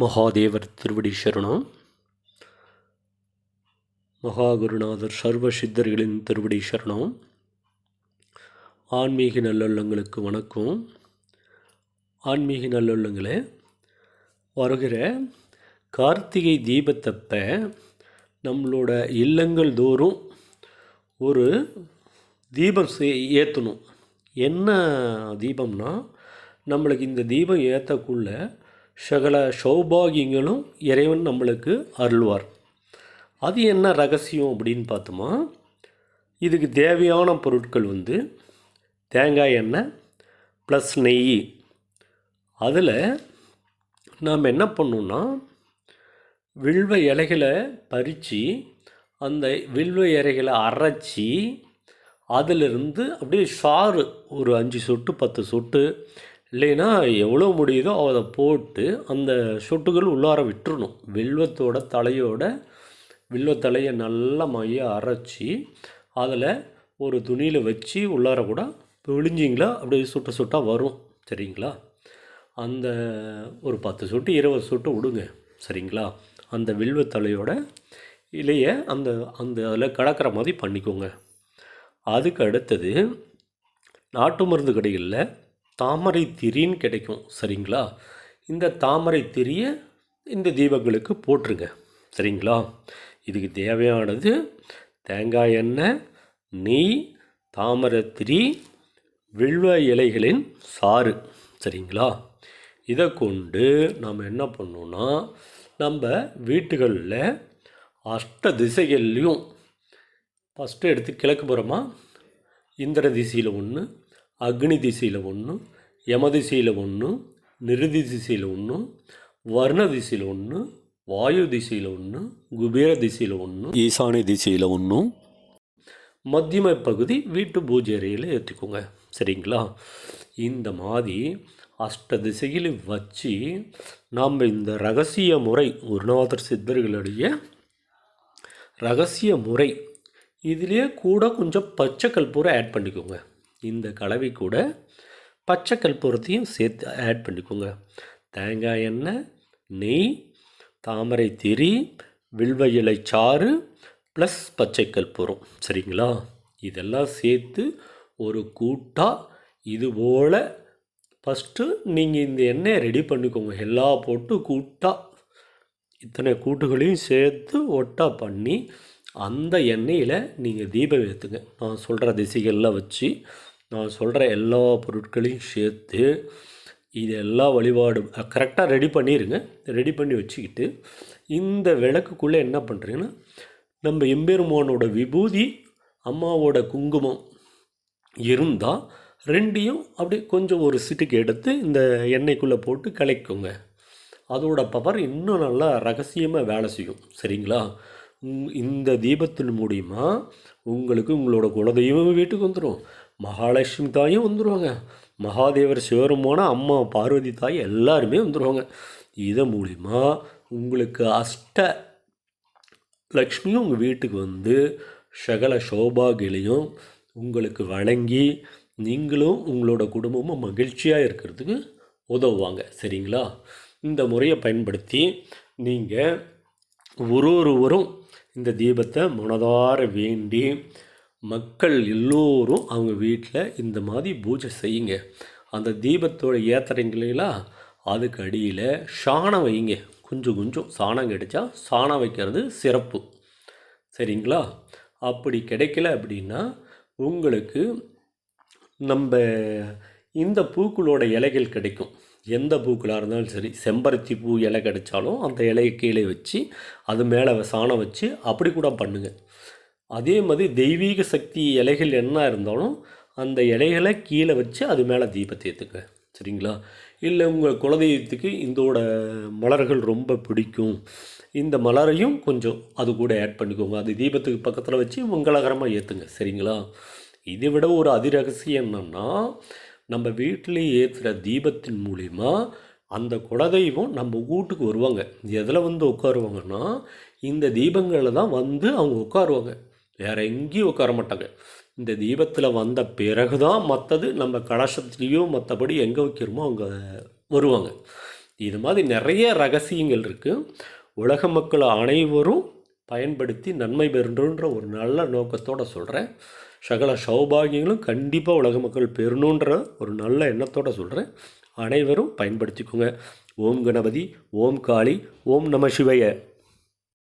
மகாதேவர் திருவடி சரணம். மகாகுருநாதர் சர்வ சித்தர்களின் திருவடி சரணம். ஆன்மீக நல்லுள்ளங்களுக்கு வணக்கம். ஆன்மீக நல்லுள்ளங்களே வருகிற கார்த்திகை தீபத்தப்ப நம்மளோட இல்லங்கள் தோறும் ஒரு தீபம் ஏற்றணும் என்ன தீபம்னா நம்மளுக்கு இந்த தீபம் ஏற்றக்குள்ளே சகல சௌபாகியங்களும் இறைவன் நம்மளுக்கு அருள்வார். அது என்ன ரகசியம் அப்படின்னு பார்த்தோமா? இதுக்கு தேவையான பொருட்கள் வந்து தேங்காய் எண்ணெய் ப்ளஸ் நெய். அதில் நாம் என்ன பண்ணோம்னா வில்வ இலைகளை பறித்து அந்த வில்வ இலைகளை அரைச்சி அதிலிருந்து அப்படியே சாறு ஒரு அஞ்சு சொட்டு பத்து சொட்டு இல்லைன்னா எவ்வளோ முடியுதோ அதை போட்டு அந்த சொட்டுகள் உள்ளார விட்டுறணும். வில்வத்தோட தலையோட வில்வத்தலையை நல்லா மைய அரைச்சி அதில் ஒரு துணியில் வச்சு உள்ளார கூட விழிஞ்சிங்களா அப்படியே சுட்ட சுட்டாக வரும். சரிங்களா? அந்த ஒரு பத்து சொட்டு இருபது சொட்டு விடுங்க. சரிங்களா? அந்த வில்வத்தலையோட இலையை அந்த அந்த அதில் கலக்கிற மாதிரி பண்ணிக்கோங்க. அதுக்கு அடுத்தது நாட்டு மருந்து கடைகளில் தாமரை திரின்னு கிடைக்கும் சரிங்களா? இந்த தாமரை திரியை இந்த தீபங்களுக்கு போட்டுருங்க சரிங்களா? இதுக்கு தேவையானது தேங்காய் எண்ணெய் நெய் தாமரை திரி வில்வ இலைகளின் சாறு சரிங்களா? இதை கொண்டு நாம் என்ன பண்ணோன்னா நம்ம வீட்டுகளில் அஷ்ட திசைகள்லையும் ஃபஸ்ட்டு எடுத்து கிழக்கு புறமா இந்திர திசையில் ஒன்று அக்னி திசையில் ஒன்று யம திசையில் ஒன்று நிருதி திசையில் ஒன்று வர்ண திசையில் ஒன்று வாயு திசையில் ஒன்று குபேர திசையில் ஒன்று ஈசானி திசையில் ஒன்றும் மத்தியம பகுதி வீட்டு பூஜை அறையில் ஏற்றிக்கோங்க சரிங்களா? இந்த மாதிரி அஷ்ட திசையில் வச்சு நாம் இந்த ரகசிய முறை குருநாதர் சித்தர்களுடைய ரகசிய முறை இதிலே கூட கொஞ்சம் பச்சை கற்பூரம் ஆட் பண்ணிக்கோங்க. இந்த கலவை கூட பச்சை கற்பூரத்தையும் சேர்த்து ஆட் பண்ணிக்கோங்க. தேங்காய் எண்ணெய் நெய் தாமரை திரி வில்வ இலை சாறு ப்ளஸ் பச்சை கற்பூரம் சரிங்களா? இதெல்லாம் சேர்த்து ஒரு கூட்டாக இதுபோல் ஃபஸ்ட்டு நீங்கள் இந்த எண்ணெயை ரெடி பண்ணிக்கோங்க. எல்லா போட்டு கூட்டாக இத்தனை கூட்டுகளையும் சேர்த்து ஒட்டாக பண்ணி அந்த எண்ணெயில் நீங்கள் தீபம் ஏற்றுங்க நான் சொல்கிற திசைகளில் வச்சு நான் சொல்கிற எல்லா பொருட்களையும் சேர்த்து இது எல்லா வழிபாடு கரெக்டாக ரெடி பண்ணிடுங்க ரெடி பண்ணி வச்சுக்கிட்டு இந்த விளக்குக்குள்ளே என்ன பண்ணுறீங்கன்னா நம்ம எம்பெருமானோட விபூதி அம்மாவோட குங்குமம் இருந்தால் ரெண்டையும் அப்படியே கொஞ்சம் ஒரு சிட்டுக்கு எடுத்து இந்த எண்ணெய்க்குள்ளே போட்டு கலைக்குங்க அதோட பவர் இன்னும் நல்லா ரகசியமாக வேலை செய்யும். சரிங்களா? இந்த தீபத்தின் மூலிமா உங்களுக்கு உங்களோட குலதெய்வம் வீட்டுக்கு வந்துடும் மகாலட்சுமி தாயும் வந்துடுவாங்க மகாதேவர் சிவருமான அம்மா பார்வதி தாய் எல்லாருமே வந்துடுவாங்க இதன் மூலிமா உங்களுக்கு அஷ்ட லக்ஷ்மியும் உங்கள் வீட்டுக்கு வந்து சகல சோபாகிலையும் உங்களுக்கு வழங்கி நீங்களும் உங்களோட குடும்பமும் மகிழ்ச்சியாக இருக்கிறதுக்கு உதவுவாங்க. சரிங்களா? இந்த முறையை பயன்படுத்தி நீங்கள் ஒரு ஒருவரும் இந்த தீபத்தை மனதார வேண்டி மக்கள் எல்லோரும் அவங்க வீட்டில் இந்த மாதிரி பூஜை செய்யுங்க. அந்த தீபத்தோட ஏத்துறீங்களா அதுக்கு அடியில் சாணம் வைங்க. கொஞ்சம் கொஞ்சம் சாணம் கிடைச்சா சாணம் வைக்கிறது சிறப்பு. சரிங்களா? அப்படி கிடைக்கல அப்படின்னா உங்களுக்கு நம்ம இந்த பூக்களோட இலைகள் கிடைக்கும். எந்த பூக்களாக இருந்தாலும் சரி செம்பருத்தி பூ இலை கிடைச்சாலும் அந்த இலையை கீழே வச்சு அது மேலே சாணம் வச்சு அப்படி கூட பண்ணுங்கள் அதே மாதிரி தெய்வீக சக்தி இலைகள் என்ன இருந்தாலும் அந்த இலைகளை கீழே வச்சு அது மேலே தீபத்தை ஏற்றுக்க சரிங்களா? இல்லை உங்கள் குலதெய்வத்துக்கு இதோட மலர்கள் ரொம்ப பிடிக்கும். இந்த மலரையும் கொஞ்சம் அது கூட ஆட் பண்ணிக்கோங்க. அது தீபத்துக்கு பக்கத்தில் வச்சு மங்களகரமாக ஏற்றுங்க சரிங்களா? இதை விட ஒரு அதிரகசியம் என்னன்னா நம்ம வீட்டிலே ஏற்றுகிற தீபத்தின் மூலிமா அந்த குலதெய்வம் நம்ம வீட்டுக்கு வருவாங்க. எதில் வந்து உட்காருவாங்கன்னா இந்த தீபங்களில் தான் வந்து அவங்க உட்காருவாங்க. வேறு எங்கேயும் உட்கார மாட்டாங்க. இந்த தீபத்தில் வந்த பிறகு தான் மற்றது நம்ம கலசத்துலேயும் மற்றபடி எங்கே வைக்கிறோமோ அவங்க வருவாங்க. இது மாதிரி நிறைய ரகசியங்கள் இருக்குது உலக மக்கள் அனைவரும் பயன்படுத்தி நன்மை பெறுன்ற ஒரு நல்ல நோக்கத்தோடு சொல்கிறேன் சகல சௌபாகியங்களும் கண்டிப்பாக உலக மக்கள் பெறணுன்ற ஒரு நல்ல எண்ணத்தோடு சொல்கிறேன் அனைவரும் பயன்படுத்திக்கோங்க. ஓம் கணபதி ஓம் காளி ஓம் நம சிவய.